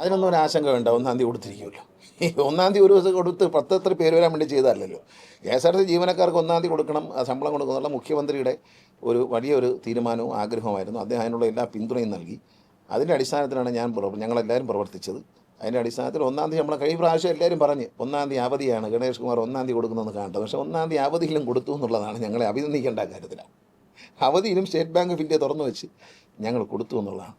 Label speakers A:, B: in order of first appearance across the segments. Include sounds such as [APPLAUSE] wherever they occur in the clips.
A: അതിനൊന്നും ഒരു ആശങ്ക വേണ്ട. ഒന്നാം തീയതി കൊടുത്തിരിക്കുമല്ലോ. [LAUGHS] ഒന്നാം തീയതി ഒരു ദിവസം കൊടുത്ത് പത്ത് എത്ര പേര് വരാൻ വേണ്ടി ചെയ്തതല്ലല്ലോ. കെ എസ് ആർ ടി ജീവനക്കാർക്ക് ഒന്നാം തീയതി കൊടുക്കണം ആ ശമ്പളം കൊടുക്കുന്നുള്ള മുഖ്യമന്ത്രിയുടെ ഒരു വലിയൊരു തീരുമാനവും ആഗ്രഹമായിരുന്നു അദ്ദേഹം അതിനുള്ള എല്ലാ പിന്തുണയും നൽകി. അതിന്റെ അടിസ്ഥാനത്തിലാണ് ഞാൻ ഞങ്ങളെല്ലാവരും പ്രവർത്തിച്ചത്. അതിന്റെ അടിസ്ഥാനത്തിൽ ഒന്നാം തീയതി നമ്മളെ കഴിഞ്ഞ പ്രാവശ്യം എല്ലാവരും പറഞ്ഞ് ഒന്നാം തീയതി അവധിയാണ്. ഗണേഷ് കുമാർ ഒന്നാം തീയതി കൊടുക്കുന്നതെന്ന് കാണട്ടെ. പക്ഷേ ഒന്നാം തീയതി അവധിയിലും കൊടുത്തു എന്നുള്ളതാണ് ഞങ്ങളെ അഭിനന്ദിക്കേണ്ട കാര്യത്തിലാണ്. അവധിയിലും സ്റ്റേറ്റ് ബാങ്ക് ഓഫ് ഇന്ത്യ തുറന്നു വെച്ച് ഞങ്ങൾ കൊടുത്തു എന്നുള്ളതാണ്.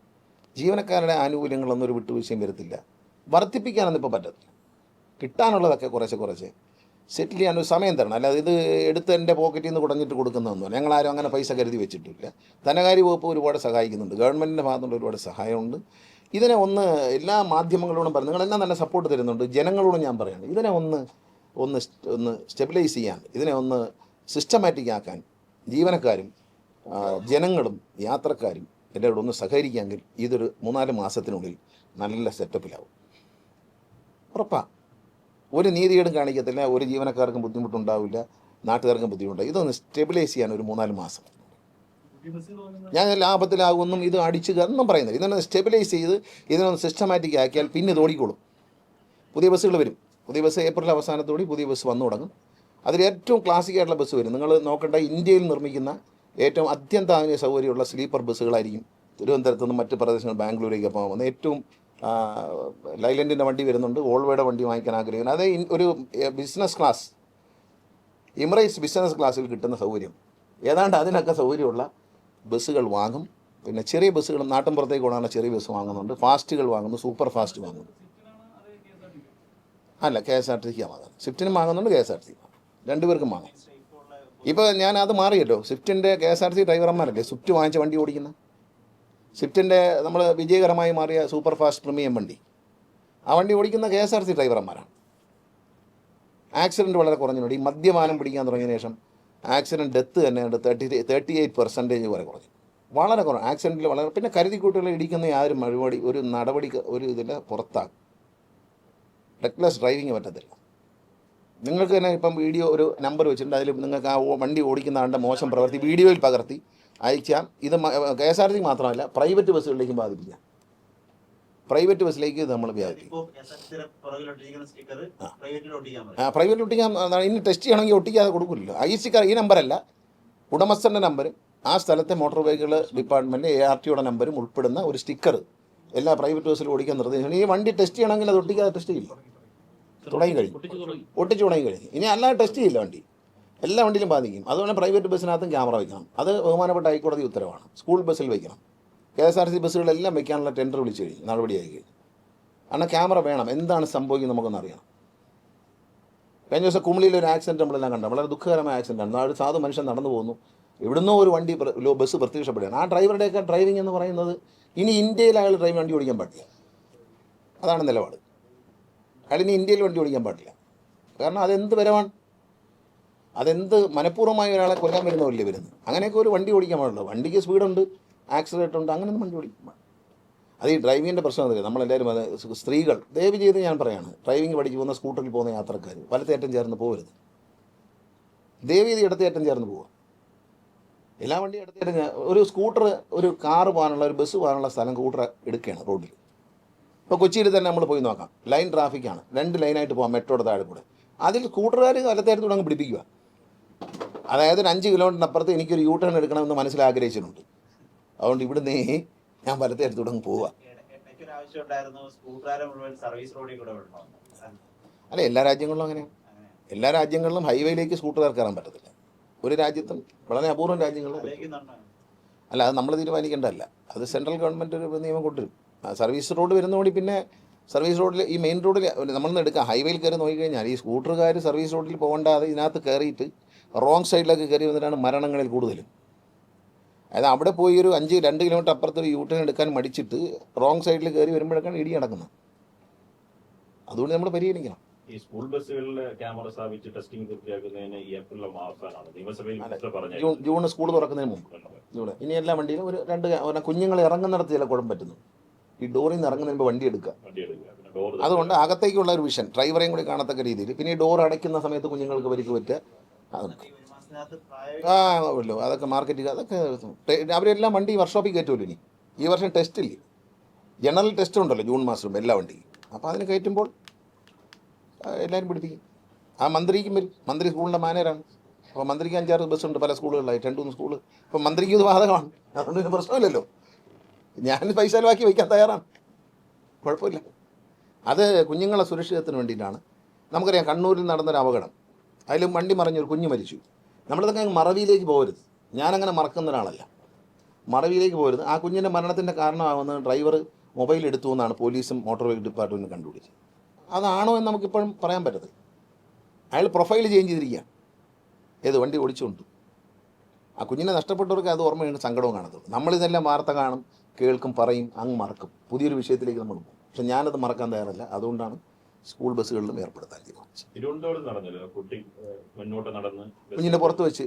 A: ജീവനക്കാരുടെ ആനുകൂല്യങ്ങളൊന്നും ഒരു വിട്ടുവീഴ്ചയും വരത്തില്ല. വർദ്ധിപ്പിക്കാനൊന്നും ഇപ്പോൾ പറ്റത്തില്ല. കിട്ടാനുള്ളതൊക്കെ കുറച്ച് കുറച്ച്. സെറ്റിൽ ചെയ്യാൻ ഒരു സമയം തരണം. അല്ലാതെ ഇത് എടുത്ത് എന്റെ പോക്കറ്റിൽ നിന്ന് കുടഞ്ഞിട്ട് കൊടുക്കുന്നതൊന്നും ഞങ്ങളാരും അങ്ങനെ പൈസ കരുതി വെച്ചിട്ടില്ല. ധനകാര്യ വകുപ്പ് ഒരുപാട് സഹായിക്കുന്നുണ്ട്. ഗവൺമെന്റിന്റെ ഭാഗത്തുനിന്ന് ഒരുപാട് സഹായമുണ്ട്. ഇതിനെ ഒന്ന് എല്ലാ മാധ്യമങ്ങളോടും പറഞ്ഞു നിങ്ങളെല്ലാം നല്ല സപ്പോർട്ട് തരുന്നുണ്ട്. ജനങ്ങളോടും ഞാൻ പറയുന്നത് ഇതിനെ ഒന്ന് ഒന്ന് ഒന്ന് സ്റ്റെബിലൈസ് ചെയ്യാൻ ഇതിനെ ഒന്ന് സിസ്റ്റമാറ്റിക് ആക്കാൻ ജീവനക്കാരും ജനങ്ങളും യാത്രക്കാരും എന്റെ കൂടെ ഒന്ന് സഹകരിക്കാമെങ്കിൽ ഇതൊരു മൂന്നാൽ മാസത്തിനുള്ളിൽ നല്ല സെറ്റപ്പിലാവും. ഉറപ്പാ. ഒരു നീതികേടും കാണിക്കത്തില്ല ഒരു ജീവനക്കാർക്കും ബുദ്ധിമുട്ടുണ്ടാവില്ല നാട്ടുകാർക്കും ബുദ്ധിമുട്ടാണ് ഇതൊന്ന് സ്റ്റെബിലൈസ് ചെയ്യാൻ ഒരു മൂന്നാൽ മാസം. ഞാൻ ലാഭത്തിലാകുമെന്നും ഇത് അടിച്ചു എന്നും പറയുന്നില്ല. ഇതിനെ സ്റ്റെബിലൈസ് ചെയ്ത് ഇതിനൊന്ന് സിസ്റ്റമാറ്റിക് ആക്കിയാൽ പിന്നെ തോടിക്കോളും പുതിയ ബസ്സുകൾ വരും. പുതിയ ബസ് ഏപ്രിൽ അവസാനത്തോടെ പുതിയ ബസ് വന്നു തുടങ്ങും. അതിൽ ഏറ്റവും ക്ലാസിക് ആയിട്ടുള്ള ബസ് വരും. നിങ്ങൾ നോക്കേണ്ട ഇന്ത്യയിൽ നിർമ്മിക്കുന്ന ഏറ്റവും അത്യന്താധുനിക സൗകര്യമുള്ള സ്ലീപ്പർ ബസ്സുകളായിരിക്കും. തിരുവനന്തപുരത്ത് നിന്ന് മറ്റ് പ്രദേശങ്ങൾ ബാംഗ്ലൂരേക്ക് പോകുന്നത്. ഏറ്റവും ലൈലൻഡിന്റെ വണ്ടി വരുന്നുണ്ട്. ഓൾവേയുടെ വണ്ടി വാങ്ങിക്കാൻ ആഗ്രഹിക്കുന്നു. അതേ ഒരു ബിസിനസ് ക്ലാസ്. ഇമറൈസ് ബിസിനസ് ക്ലാസ്സിൽ കിട്ടുന്ന സൗകര്യം. ഏതാണ്ട് അതിനൊക്കെ സൗകര്യമുള്ള ബസ്സുകൾ വാങ്ങും. പിന്നെ ചെറിയ ബസ്സുകൾ നാട്ടിൻ പുറത്തേക്ക് കൊണ്ടാണ് ചെറിയ ബസ് വാങ്ങുന്നുണ്ട്. ഫാസ്റ്റുകൾ വാങ്ങുന്നു. സൂപ്പർ ഫാസ്റ്റ് വാങ്ങുന്നു. അല്ല കെ എസ് ആർ ടി സിക്കാണ് വാങ്ങുന്നത്. സ്വിഫ്റ്റിനും വാങ്ങുന്നുണ്ട് കെ എസ് ആർ ടി രണ്ടുപേർക്കും വാങ്ങാം. ഇപ്പോൾ ഞാൻ അത് മാറിയല്ലോ. സ്വിഫ്റ്റിന്റെ കെ എസ് ആർ സി ഡ്രൈവർമാരല്ലേ സ്വിഫ്റ്റ് വാങ്ങിച്ച വണ്ടി ഓടിക്കുന്ന? സ്വിഫ്റ്റിന്റെ നമ്മൾ വിജയകരമായി മാറിയ സൂപ്പർ ഫാസ്റ്റ് പ്രീമിയം വണ്ടി. ആ വണ്ടി ഓടിക്കുന്ന കെ എസ് ആർ സി ഡ്രൈവർമാരാണ് ആക്സിഡന്റ് വളരെ കുറഞ്ഞിട്ടുണ്ട്. ഈ മദ്യപാനം പിടിക്കാൻ തുടങ്ങിയ ശേഷം ആക്സിഡന്റ് ഡെത്ത് തന്നെ തേർട്ടി തേർട്ടി എയ്റ്റ് പെർസെന്റേജ് വരെ കുറഞ്ഞു. വളരെ കുറവ് ആക്സിഡന്റിൽ വളരെ പിന്നെ കരുതിക്കൂട്ടുകളെ ഇടിക്കുന്ന യാതൊരു മറുപടി ഒരു നടപടി ഒരു ഇതിന്റെ പുറത്താകും റെക്ലെസ് ഡ്രൈവിങ് പറ്റത്തില്ല. നിങ്ങൾക്ക് തന്നെ ഇപ്പം വീഡിയോ ഒരു നമ്പർ വെച്ചിട്ടുണ്ട്. അതിൽ നിങ്ങൾക്ക് ആ വണ്ടി ഓടിക്കുന്ന ആളുടെ മോശം പ്രവൃത്തി വീഡിയോയിൽ പകർത്തി അയക്കാം ഇത് കെ എസ് ആർ ടി മാത്രമല്ല പ്രൈവറ്റ് ബസ്സുകളിലേക്കും ബാധിപ്പിക്കാം. പ്രൈവറ്റ് ബസ്സിലേക്ക് നമ്മൾ ആ. പ്രൈവറ്റ് ഒട്ടിക്കാൻ ഇനി ടെസ്റ്റ് ചെയ്യണമെങ്കിൽ ഒട്ടിക്കാതെ കൊടുക്കില്ലല്ലോ. ഐ സി കാർ ഈ നമ്പറല്ല ഉടമസ്ഥന്റെ നമ്പരും ആ സ്ഥലത്തെ motor vehicle department A R ടിയുടെ നമ്പരും ഉൾപ്പെടുന്ന ഒരു സ്റ്റിക്കർ എല്ലാ പ്രൈവറ്റ് ബസ്സിലും ഓടിക്കാൻ നിർദ്ദേശം ഈ വണ്ടി ടെസ്റ്റ് ചെയ്യണമെങ്കിൽ അത് ഒട്ടിക്കാതെ ടെസ്റ്റ് ചെയ്യില്ല. തുടങ്ങി. കഴിഞ്ഞു ഒട്ടിച്ച് തുടങ്ങി. കഴിഞ്ഞു ഇനി അല്ലാതെ ടെസ്റ്റ് ചെയ്യില്ല വണ്ടി. എല്ലാ വണ്ടിയിലും ബാധിക്കും. അതുപോലെ പ്രൈവറ്റ് ബസ്സിനകത്തും ക്യാമറ വയ്ക്കണം അത് ബഹുമാനപ്പെട്ട ഹൈക്കോടതി ഉത്തരവാണ്. സ്കൂൾ ബസ്സിൽ വയ്ക്കണം കെ എസ് ആർ സി ബസ്സുകളെല്ലാം വയ്ക്കാനുള്ള ടെൻഡർ വിളിച്ചു കഴിഞ്ഞു. നടപടിയായി. കഴിഞ്ഞു കാരണം ക്യാമറ വേണം. എന്താണ് സംഭവിക്കുന്നത് നമുക്കൊന്ന് അറിയണം. കഴിഞ്ഞ ദിവസം കുമളിയിൽ ഒരു ആക്സിഡന്റ് നമ്മളെല്ലാം കണ്ടു. വളരെ ദുഃഖകരമായ ആക്സിഡന്റ് ആണ് ഒരു സാധു മനുഷ്യൻ നടന്നു പോകുന്നു ഇവിടുന്നോ ഒരു വണ്ടി ലോ- ബസ് പ്രത്യക്ഷപ്പെടുകയാണ്. ആ ഡ്രൈവറുടെയൊക്കെ ഡ്രൈവിംഗ് എന്ന് പറയുന്നത് ഇനി ഇന്ത്യയിൽ അയാൾ ഡ്രൈവ് വണ്ടി ഓടിക്കാൻ പാടില്ല. അതാണ് നിലപാട്. അയാൾ ഇനി ഇന്ത്യയിൽ വണ്ടി ഓടിക്കാൻ പാടില്ല. കാരണം അതെന്ത് വരവാണ്? അതെന്ത് മനഃപൂർവമായി ഒരാളെ കൊല്ലാൻ വരുന്നവരില്ലേ വരുന്നത്? അങ്ങനെയൊക്കെ ഒരു വണ്ടി ഓടിക്കാൻ പാടുള്ളൂ. വണ്ടിക്ക് സ്പീഡുണ്ട് ആക്സിഡന്റ് ഉണ്ട് അങ്ങനെയൊന്നും വണ്ടി ഓടിക്കാൻ പാടില്ല. അത് ഈ ഡ്രൈവിങ്ങിന്റെ പ്രശ്നം എന്തില്ല നമ്മളെല്ലാവരും അത് സ്ത്രീകൾ ദയവ് ചെയ്ത് ഞാൻ പറയാണ് ഡ്രൈവിംഗ് പഠിച്ച് പോകുന്ന സ്കൂട്ടറിൽ പോകുന്ന യാത്രക്കാർ വലത്തേറ്റം ചേർന്ന് പോകരുത് ദയവ് ചെയ്ത് ഇടത്തേറ്റം ചേർന്ന് പോവുക. എല്ലാ വണ്ടിയും ഇടത്തേറ്റം ഒരു സ്കൂട്ടർ ഒരു കാറ് പോകാനുള്ള ഒരു ബസ് പോകാനുള്ള സ്ഥലം കൂട്ടർ എടുക്കുകയാണ് റോഡിൽ. ഇപ്പോൾ കൊച്ചിയിൽ തന്നെ നമ്മൾ പോയി നോക്കാം. ലൈൻ ട്രാഫിക്കാണ് രണ്ട് ലൈനായിട്ട് പോകാം മെട്രോയുടെ താഴെ കൂടെ. അതിൽ സ്കൂട്ടറുകാർ കൂടെ അങ്ങ് പിടിപ്പിക്കുക. അതായത് ഒരു അഞ്ച് കിലോമീറ്ററിനപ്പുറത്ത് എനിക്കൊരു യൂ ടേൺ എടുക്കണമെന്ന് മനസ്സിൽ ആഗ്രഹിച്ചിട്ടുണ്ട്. അതുകൊണ്ട് ഇവിടുന്ന് ഞാൻ വലത്തേറ്റത്തൂടെ അങ്ങ് പോവുക.
B: കൂടെ
A: അല്ല എല്ലാ രാജ്യങ്ങളിലും അങ്ങനെയാണ്
B: അങ്ങനെ.
A: എല്ലാ രാജ്യങ്ങളിലും ഹൈവേയിലേക്ക് സ്കൂട്ടറുകാർ കയറാൻ പറ്റത്തില്ല. ഒരു രാജ്യത്തും വളരെ അപൂർവം രാജ്യങ്ങളിലും അല്ല അത് നമ്മൾ തീരുമാനിക്കേണ്ടതല്ല. അത് സെൻട്രൽ ഗവൺമെന്റ് ഒരു നിയമം കൊണ്ടുവരും. സർവീസ് റോഡ് വരുന്നതോടെ പിന്നെ സർവീസ് റോഡിൽ ഈ മെയിൻ റോഡിൽ നമ്മളിന്ന് എടുക്കുക ഹൈവേയിൽ കയറി നോക്കിക്കഴിഞ്ഞാൽ ഈ സ്കൂട്ടറുകാർ സർവീസ് റോഡിൽ പോകണ്ടാതെ ഇതിനകത്ത് കയറിയിട്ട് റോങ് സൈഡിലൊക്കെ കയറി വന്നിട്ടാണ് മരണങ്ങളിൽ കൂടുതലും. അതായത് അവിടെ പോയി ഒരു അഞ്ച് രണ്ട് കിലോമീറ്റർ അപ്പുറത്ത് ഒരു യൂ ടേൺ എടുക്കാൻ മടിച്ചിട്ട് റോങ് സൈഡിൽ കയറി വരുമ്പോഴേക്കാണ് ഇടി നടക്കുന്നത്. അതുകൊണ്ട് നമ്മൾ പരിഗണിക്കണം.
C: ഈ സ്കൂൾ ബസ്സുകളിൽ ക്യാമറ സ്ഥാപിച്ച് ടെസ്റ്റിംഗ് പൂർത്തിയാക്കുന്നതിന് ഈ ഏപ്രിൽ അവസാനമാണ് നിയമസഭയിൽ മിനിസ്റ്റർ പറഞ്ഞു
A: ജൂൺ സ്കൂൾ തുറക്കുന്നതിന് മുമ്പ്. ജൂൺ ഇനി എല്ലാ വണ്ടിയിലും ഒരു രണ്ട് കുഞ്ഞുങ്ങൾ ഇറങ്ങുന്നിടത്ത് ചില കുഴപ്പം പറ്റുന്നു. ഈ ഡോറിൽ നിന്ന് ഇറങ്ങുന്നതിന് മുമ്പ് വണ്ടി എടുക്കുക. അതുകൊണ്ട് അകത്തേക്കുള്ള ഒരു വിഷൻ ഡ്രൈവറെയും കൂടി കാണത്തക്ക രീതിയിൽ. പിന്നെ ഈ ഡോർ അടയ്ക്കുന്ന സമയത്ത് കുഞ്ഞുങ്ങൾക്ക് പരിക്ക് പറ്റുക അത്
B: ഈ ഒരു മാസത്തെ ലൈസൻസിനകത്ത് പ്രായോഗിക
A: ആ ഉള്ളൂ അതൊക്കെ മാർക്കറ്റിൽ അതൊക്കെ അവരെല്ലാം വണ്ടി വർക്ക്ഷോപ്പിൽ കയറ്റുമല്ലോ ഇനി. ഈ വർഷം ടെസ്റ്റ് ഇല്ലേ? ജനറൽ ടെസ്റ്റ് ഉണ്ടല്ലോ ജൂൺ മാസം എല്ലാ വണ്ടിയും. അപ്പോൾ അതിന് കയറ്റുമ്പോൾ എല്ലാവരും പിടിപ്പിക്കും. ആ മന്ത്രിക്കും വരും. മന്ത്രി സ്കൂളിന്റെ മാനേരാണ്. അപ്പോൾ മന്ത്രിക്ക് അഞ്ചാറ് ബസ്സുണ്ട് പല സ്കൂളുകളിലായി. രണ്ട് മൂന്ന് സ്കൂൾ അപ്പോൾ മന്ത്രിക്ക് ഇത് ബാധകമാണ്. അതുകൊണ്ട് പ്രശ്നമില്ലല്ലോ. ഞാൻ പൈസ ചെലവാക്കി വയ്ക്കാൻ തയ്യാറാണ്. കുഴപ്പമില്ല. അത് കുഞ്ഞുങ്ങളെ സുരക്ഷിതത്തിന് വേണ്ടിയിട്ടാണ്. നമുക്കറിയാം കണ്ണൂരിൽ നടന്നൊരു അപകടം. അതിലും വണ്ടി മറിഞ്ഞൊരു കുഞ്ഞ് മരിച്ചു. നമ്മളിതൊക്കെ മറവിയിലേക്ക് പോകരുത്. ഞാനങ്ങനെ മറക്കുന്ന ഒരാളല്ല. മറവിയിലേക്ക് പോകരുത്. ആ കുഞ്ഞിന്റെ മരണത്തിന്റെ കാരണമാകുന്നത് ഡ്രൈവർ മൊബൈൽ എടുത്തു എന്നാണ് പോലീസും മോട്ടോർ വെഹിക്കിൾ ഡിപ്പാർട്ട്മെന്റും കണ്ടുപിടിച്ചത്. അതാണോ എന്ന് നമുക്കിപ്പോഴും പറയാൻ പറ്റത്തില്ല. അയാൾ പ്രൊഫൈൽ ചേഞ്ച് ചെയ്തിരിക്കുകയാണ്. ഏത് വണ്ടി ഓടിച്ചുകൊണ്ട്. ആ കുഞ്ഞിനെ നഷ്ടപ്പെട്ടവർക്ക് അത് ഓർമ്മയാണ് സങ്കടവും കാണത്തുള്ളൂ നമ്മളിതെല്ലാം വാർത്ത കാണും. കേൾക്കും പറയും അങ്ങ് മറക്കും. പുതിയൊരു വിഷയത്തിലേക്ക് നമ്മൾ പോകും. പക്ഷെ ഞാനത് മറക്കാൻ തയ്യാറല്ല. അതുകൊണ്ടാണ് സ്കൂൾ ബസ്സുകളിലും ഏർപ്പെടുത്താൻ തീരുമാനിച്ചത് കുഞ്ഞിന്റെ പുറത്ത് വെച്ച്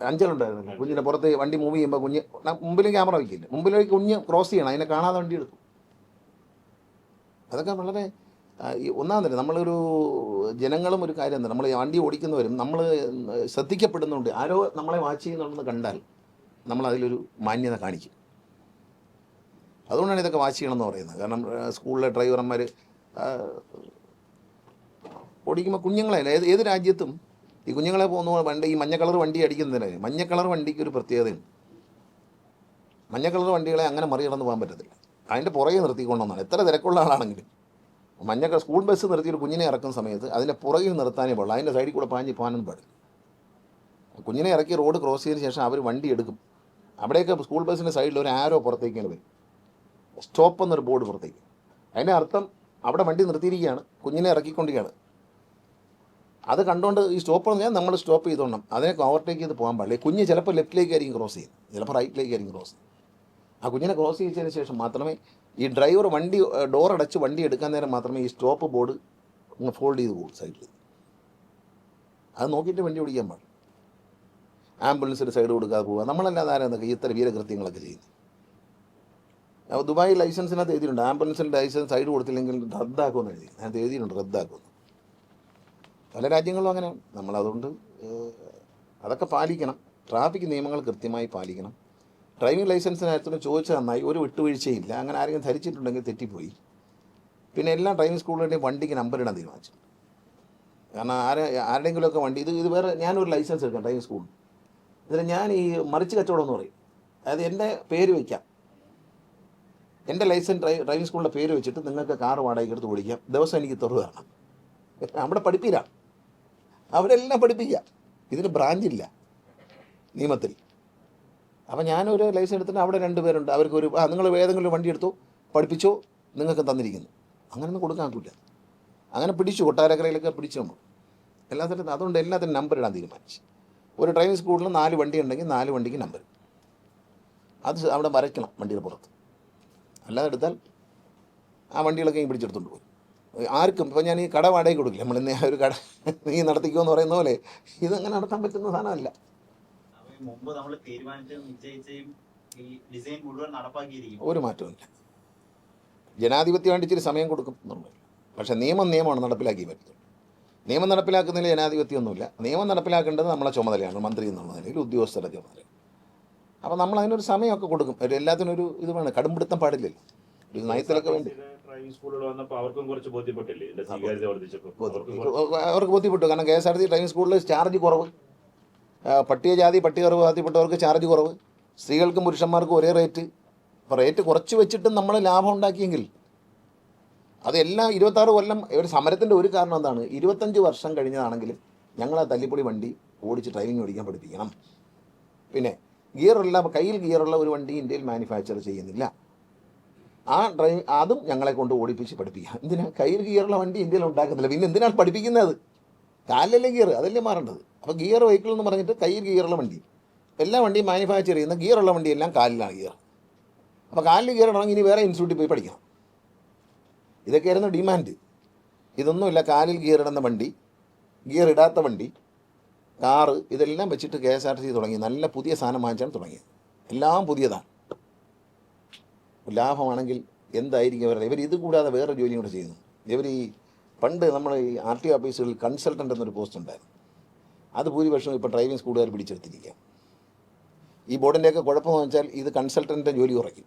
A: അഞ്ചലുണ്ടായിരുന്നു കുഞ്ഞിന്റെ പുറത്ത് വണ്ടി മൂവ് ചെയ്യുമ്പോൾ കുഞ്ഞ് മുമ്പിലും ക്യാമറ വയ്ക്കില്ല മുമ്പിലേക്ക് കുഞ്ഞ് ക്രോസ് ചെയ്യണം. അതിനെ കാണാതെ വണ്ടി എടുക്കും. അതൊക്കെ വളരെ ഒന്നാമത് നമ്മളൊരു ജനങ്ങളും ഒരു കാര്യം എന്താ നമ്മൾ വണ്ടി ഓടിക്കുന്നവരും നമ്മൾ ശ്രദ്ധിക്കപ്പെടുന്നുണ്ട്. ആരോ നമ്മളെ വാച്ച് ചെയ്യുന്നുണ്ടെന്ന് കണ്ടാൽ നമ്മൾ അതിലൊരു മാന്യത കാണിക്കും. അതുകൊണ്ടാണ് ഇതൊക്കെ വാച്ച് ചെയ്യണമെന്ന് പറയുന്നത്. കാരണം സ്കൂളിലെ ഡ്രൈവർമാർ ഓടിക്കുമ്പോൾ കുഞ്ഞുങ്ങളെ ഏത് ഏത് രാജ്യത്തും ഈ കുഞ്ഞുങ്ങളെ പോകുന്ന വണ്ടി ഈ മഞ്ഞ കളർ വണ്ടി അടിക്കുന്നതിന് മഞ്ഞ കളർ വണ്ടിക്ക് ഒരു പ്രത്യേകതയുണ്ട്. മഞ്ഞ കളർ വണ്ടികളെ അങ്ങനെ മറികടന്ന് പോകാൻ പറ്റത്തില്ല. അതിന്റെ പുറകെ നിർത്തിക്കൊണ്ടെന്നാണ് എത്ര തിരക്കുള്ള ആളാണെങ്കിലും. മഞ്ഞ സ്കൂൾ ബസ് നിർത്തി ഒരു കുഞ്ഞിനെ ഇറക്കുന്ന സമയത്ത് അതിന്റെ പുറകിൽ നിർത്താനേ പാടുള്ളൂ. അതിന്റെ സൈഡിൽ കൂടെ പാഞ്ഞ് പോകാനൊന്നും പാടില്ല. കുഞ്ഞിനെ ഇറക്കി റോഡ് ക്രോസ് ചെയ്തതിന് ശേഷം അവർ വണ്ടി എടുക്കും. അവിടെയൊക്കെ സ്കൂൾ ബസ്സിന്റെ സൈഡിൽ ഒരു ആരോ പുറത്തേക്കാണ് വരും സ്റ്റോപ്പ് എന്നൊരു ബോർഡ് പുറത്തേക്ക്. അതിന്റെ അർത്ഥം അവിടെ വണ്ടി നിർത്തിയിരിക്കുകയാണ് കുഞ്ഞിനെ ഇറക്കിക്കൊണ്ടിരിക്കുകയാണ്. അത് കണ്ടുകൊണ്ട് ഈ സ്റ്റോപ്പ് പറഞ്ഞാൽ നമ്മൾ സ്റ്റോപ്പ് ചെയ്തോണം. അതിനെ ഓവർടേക്ക് ചെയ്ത് പോകാൻ പാടില്ല. കുഞ്ഞ് ചിലപ്പോൾ ലെഫ്റ്റിലേക്കായിരിക്കും ക്രോസ് ചെയ്യുന്നത്. ചിലപ്പോൾ റൈറ്റിലേക്കായിരിക്കും ക്രോസ് ആ കുഞ്ഞിനെ ക്രോസ് ചെയ്തതിന് ശേഷം മാത്രമേ ഈ ഡ്രൈവർ വണ്ടി ഡോർ അടച്ച് വണ്ടി എടുക്കാൻ നേരം മാത്രമേ ഈ സ്റ്റോപ്പ് ബോർഡ് ഒന്ന് ഫോൾഡ് ചെയ്ത് പോകും സൈഡിൽ അത് നോക്കിയിട്ട് വണ്ടി ഓടിക്കാൻ പാടില്ല. ആംബുലൻസിന്റെ സൈഡ് കൊടുക്കാതെ പോവുക. നമ്മളല്ലാതെ ആരാ എന്തൊക്കെ ഇത്ര വീരകൃത്യങ്ങളൊക്കെ ചെയ്യുന്നത്? അപ്പോൾ ദുബായ് ലൈസൻസിനകത്ത് എഴുതിയിട്ടുണ്ട്. ആംബുലൻസിന്റെ ലൈസൻസ് സൈഡ് കൊടുത്തില്ലെങ്കിൽ റദ്ദാക്കുമെന്ന് എഴുതി. അതിനകത്ത് എഴുതിയിട്ടുണ്ട് റദ്ദാക്കുമെന്ന് പല രാജ്യങ്ങളും അങ്ങനെയാണ് നമ്മളതുകൊണ്ട് അതൊക്കെ പാലിക്കണം. ട്രാഫിക് നിയമങ്ങൾ കൃത്യമായി പാലിക്കണം. ഡ്രൈവിംഗ് ലൈസൻസിനകത്തോട് ചോദിച്ചാൽ നന്നായി. ഒരു വിട്ടുവീഴ്ചയില്ല. അങ്ങനെ ആരെങ്കിലും ധരിച്ചിട്ടുണ്ടെങ്കിൽ തെറ്റിപ്പോയി. പിന്നെ എല്ലാ ഡ്രൈവിംഗ് സ്കൂളുകളുടെയും വണ്ടിക്ക് നമ്പർ ഇടാൻ തീരുമാനിച്ചു. കാരണം ആരെ ആരുടെയെങ്കിലുമൊക്കെ വണ്ടി ഇത് ഇത് വേറെ ഞാനൊരു ലൈസൻസ് എടുക്കാം ഡ്രൈവിംഗ് സ്കൂളിൽ. ഇതിൽ ഞാൻ ഈ മറിച്ച് കച്ചവടം എന്ന് പറയും. അതായത് എന്റെ പേര് വയ്ക്കാം. എന്റെ ലൈസൻസ് ഡ്രൈ ഡ്രൈവിംഗ് സ്കൂളിന്റെ പേര് വെച്ചിട്ട് നിങ്ങൾക്ക് കാർ വാടകയ്ക്ക് എടുത്ത് ഓടിക്കാം. ദിവസം എനിക്ക് തരണം. അവിടെ പഠിപ്പില്ല അവരെല്ലാം പഠിപ്പിക്കുക. ഇതിന് ബ്രാഞ്ചില്ല നിയമത്തിൽ. അപ്പം ഞാനൊരു ലൈസൻസ് എടുത്തിട്ട് അവിടെ രണ്ട് പേരുണ്ട്. അവർക്ക് ഒരു ആ നിങ്ങൾ ഏതെങ്കിലും വണ്ടി എടുത്തു പഠിപ്പിച്ചോ നിങ്ങൾക്ക് തന്നിരിക്കുന്നു. അങ്ങനെയൊന്നും കൊടുക്കാൻ പറ്റില്ല അങ്ങനെ പിടിച്ചു കൊട്ടാരക്കരയിലൊക്കെ പിടിച്ചു നമ്മൾ. എല്ലാത്തിനും അതുകൊണ്ട് എല്ലാത്തിനും നമ്പർ ഇടാൻ തീരുമാനിച്ചു. ഒരു ഡ്രൈവിംഗ് സ്കൂളിൽ നാല് വണ്ടി ഉണ്ടെങ്കിൽ നാല് വണ്ടിക്ക് നമ്പർ അത് അവിടെ വരയ്ക്കണം വണ്ടിയുടെ പുറത്ത്. അല്ലാതെ എടുത്താൽ ആ വണ്ടികളൊക്കെ ഈ പിടിച്ചെടുത്തോണ്ട് പോകും ആർക്കും ഇപ്പോൾ ഞാൻ ഈ കട വാടകയ്ക്ക് കൊടുക്കില്ല. നമ്മൾ ഇന്ന് ഒരു കട നീ നടത്തിക്കോ എന്ന് പറയുന്ന പോലെ ഇതങ്ങനെ നടത്താൻ പറ്റുന്ന സാധനമല്ല.
B: മുമ്പ് നമ്മൾ തീരുമാനിച്ചും നിശ്ചയിച്ചും ഈ ഡിസൈൻ മുഴുവൻ നടപ്പാക്കിയിരിക്കും.
A: ഒരു മാറ്റവുമില്ല. ജനാധിപത്യം വേണ്ടി ഇച്ചിരി സമയം കൊടുക്കും എന്നുള്ളത് പക്ഷേ നിയമം നിയമമാണ് നടപ്പിലാക്കി പറ്റുന്നത് നിയമം നടപ്പിലാക്കുന്നതിൽ ജനാധിപത്യമൊന്നുമില്ല. നിയമം നടപ്പിലാക്കേണ്ടത് നമ്മളെ ചുമതലയാണ് മന്ത്രി എന്നുള്ള നിലയിൽ ഉദ്യോഗസ്ഥരുടെ ചുമതല അപ്പോൾ നമ്മൾ അതിനൊരു സമയമൊക്കെ കൊടുക്കും. ഒരു എല്ലാത്തിനും ഒരു ഇത് വേണം. കടുംപിടുത്തം പാടില്ലല്ലോ. ഒരു നയത്തിലൊക്കെ വേണ്ടി.
C: അവർക്കും
A: ബോധ്യപ്പെട്ടു. കാരണം K S R T driving സ്കൂളിൽ ചാർജ് കുറവ്. പട്ടികജാതി പട്ടികവർഗത്തിൽപ്പെട്ടവർക്ക് ചാർജ് കുറവ്. സ്ത്രീകൾക്കും പുരുഷന്മാർക്കും ഒരേ റേറ്റ്. അപ്പോൾ റേറ്റ് കുറച്ച് വെച്ചിട്ടും നമ്മൾ ലാഭം ഉണ്ടാക്കിയെങ്കിൽ അതെല്ലാം ഇരുപത്താറ് കൊല്ലം ഒരു സമരത്തിന്റെ ഒരു കാരണം എന്താണ്? ഇരുപത്തഞ്ച് വർഷം കഴിഞ്ഞതാണെങ്കിലും ഞങ്ങൾ ആ തല്ലിപ്പൊളി വണ്ടി ഓടിച്ച് ഡ്രൈവിംഗ് ഓടിക്കാൻ പഠിപ്പിക്കണം. പിന്നെ ഗിയറുള്ള കയ്യിൽ ഗിയറുള്ള ഒരു വണ്ടി ഇന്ത്യയിൽ മാനുഫാക്ചർ ചെയ്യുന്നില്ല. ആ ഡ്രൈവ് അതും ഞങ്ങളെ കൊണ്ട് ഓടിപ്പിച്ച് പഠിപ്പിക്കുക. എന്തിനാ? കയ്യിൽ ഗിയറുള്ള വണ്ടി ഇന്ത്യയിൽ ഉണ്ടാക്കുന്നില്ല. പിന്നെ എന്തിനാണ് പഠിപ്പിക്കുന്നത്? കാലല്ലേ ഗിയർ അതല്ലേ മാറേണ്ടത്? അപ്പോൾ ഗിയർ വെഹിക്കിൾ എന്ന് പറഞ്ഞിട്ട് കയ്യിൽ ഗിയറുള്ള വണ്ടി. എല്ലാ വണ്ടിയും മാനുഫാക്ചർ ചെയ്യുന്ന ഗിയറുള്ള വണ്ടിയെല്ലാം കാലിലാണ് ഗിയർ അപ്പോൾ കാലിൽ ഗിയർ ഇടണമെങ്കിൽ ഇനി വേറെ ഇൻസ്റ്റിറ്റ്യൂട്ടിൽ പോയി പഠിക്കണം. ഇതൊക്കെയായിരുന്നു ഡിമാൻഡ് ഇതൊന്നുമില്ല കാലിൽ ഗിയർ ഇടുന്ന വണ്ടി ഗിയർ ഇടാത്ത വണ്ടി. കാറ് ഇതെല്ലാം വെച്ചിട്ട് K S R T C തുടങ്ങി. നല്ല പുതിയ സാധനം വാങ്ങിച്ചാണ് തുടങ്ങിയത്. എല്ലാം പുതിയതാണ്. ലാഭമാണെങ്കിൽ എന്തായിരിക്കും അവരുടെ ഇവർ ഇത് കൂടാതെ വേറെ ജോലിയും കൂടെ ചെയ്യുന്നു. ഇവർ ഈ പണ്ട് നമ്മൾ ഈ ആർ ടി ഓഫീസുകളിൽ കൺസൾട്ടന്റ് എന്നൊരു പോസ്റ്റ് ഉണ്ടായിരുന്നു. അത് ഭൂരിപക്ഷം ഇപ്പോൾ ഡ്രൈവിംഗ് സ്കൂളുകാർ പിടിച്ചെടുത്തിരിക്കുക. ഈ ബോർഡിന്റെയൊക്കെ കുഴപ്പമെന്ന് വെച്ചാൽ ഇത് കൺസൾട്ടന്റെ ജോലി കുറയ്ക്കും.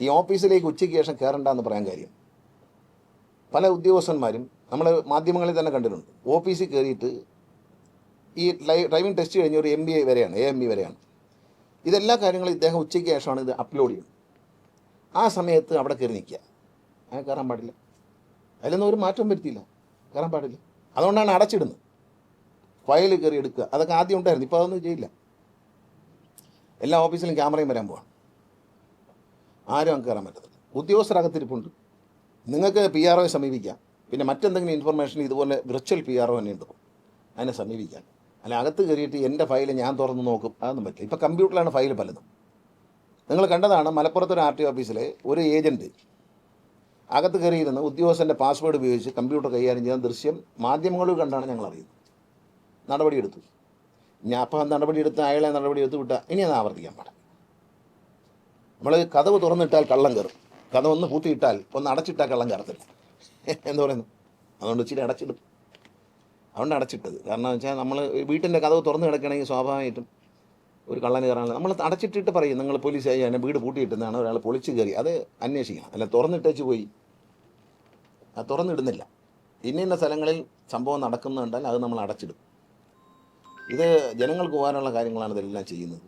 A: ഈ ഓഫീസിലേക്ക് ഉച്ചയ്ക്ക് ശേഷം കയറണ്ടെന്ന് പറയാൻ കാര്യം. പല ഉദ്യോഗസ്ഥന്മാരും നമ്മൾ മാധ്യമങ്ങളിൽ തന്നെ കണ്ടിട്ടുണ്ട്. ഓഫീസിൽ കയറിയിട്ട് ഈ ഡ്രൈവിംഗ് ടെസ്റ്റ് കഴിഞ്ഞ ഒരു എം ബി എ വരെയാണ് എ എം ബി വരെയാണ്. ഇതെല്ലാ കാര്യങ്ങളും ഇദ്ദേഹം ഉച്ചയ്ക്ക് ശേഷമാണ് ഇത് അപ്ലോഡ് ചെയ്യുന്നത് ആ സമയത്ത് അവിടെ കയറി നിൽക്കുക. അങ്ങനെ കയറാൻ പാടില്ല. അതിലൊന്നും ഒരു മാറ്റം വരുത്തിയില്ല. കയറാൻ പാടില്ല. അതുകൊണ്ടാണ് അടച്ചിടുന്നത്. ഫയൽ കയറി എടുക്കുക. അതൊക്കെ ആദ്യം ഉണ്ടായിരുന്നു. ഇപ്പോൾ അതൊന്നും ചെയ്യില്ല. എല്ലാ ഓഫീസിലും ക്യാമറയും വരാൻ പോവാണ്. ആരും അങ്ങ് കയറാൻ പറ്റത്തില്ല. ഉദ്യോഗസ്ഥരകത്തിരിപ്പുണ്ട്. നിങ്ങൾക്ക് പി ആർ ഒയെ സമീപിക്കാം. പിന്നെ മറ്റെന്തെങ്കിലും ഇൻഫർമേഷൻ ഇതുപോലെ വിർച്വൽ പി ആർ ഒ തന്നെ ഉണ്ടാവും അതിനെ സമീപിക്കാം. അല്ല അകത്ത് കയറിയിട്ട് എന്റെ ഫയൽ ഞാൻ തുറന്ന് നോക്കും. അതൊന്നും പറ്റില്ല. ഇപ്പോൾ കമ്പ്യൂട്ടറിലാണ് ഫയൽ പലതും. നിങ്ങൾ കണ്ടതാണ് മലപ്പുറത്തൊരു ആർ ടി ഓഫീസിലെ ഒരു ഏജന്റ് അകത്ത് കയറിയിരുന്ന് ഉദ്യോഗസ്ഥന്റെ പാസ്വേഡ് ഉപയോഗിച്ച് കമ്പ്യൂട്ടർ കൈകാര്യം ചെയ്യുന്ന ദൃശ്യം മാധ്യമങ്ങളിൽ കണ്ടാണ് ഞങ്ങൾ അറിയുന്നത്. നടപടിയെടുത്തു. ഞാൻ അപ്പം നടപടിയെടുത്ത് അയാളെ നടപടിയെടുത്ത് വിട്ട ഇനി അത് ആവർത്തിക്കാൻ പാടില്ല. നമ്മൾ കഥവ് തുറന്നിട്ടാൽ കള്ളം കയറും. കഥ ഒന്ന് പൂത്തിയിട്ടാൽ ഒന്ന് അടച്ചിട്ടാൽ കള്ളം കയറത്തില്ല. എന്താ പറയുന്നു. അതുകൊണ്ട് ഇച്ചിരി അടച്ചിടും. അതുകൊണ്ട് അടച്ചിട്ടത് കാരണം വെച്ചാൽ നമ്മൾ വീട്ടിന്റെ കഥവ് തുറന്ന് കിടക്കണമെങ്കിൽ സ്വാഭാവികമായിട്ടും ഒരു കള്ളന് കയറാനുള്ള നമ്മൾ അടച്ചിട്ടിട്ട് പറയും നിങ്ങൾ പോലീസ് ആയി വീട് പൂട്ടിയിട്ടെന്നാണ് ഒരാൾ പൊളിച്ച് കയറി. അത് അന്വേഷിക്കണം. അല്ല തുറന്നിട്ടേച്ച് പോയി. അത് തുറന്നിടുന്നില്ല. ഇന്ന ഇന്ന സ്ഥലങ്ങളിൽ സംഭവം നടക്കുന്നുണ്ടാൽ അത് നമ്മൾ അടച്ചിടും. ഇത് ജനങ്ങൾക്ക് പോകാനുള്ള കാര്യങ്ങളാണ് ഇതെല്ലാം ചെയ്യുന്നത്.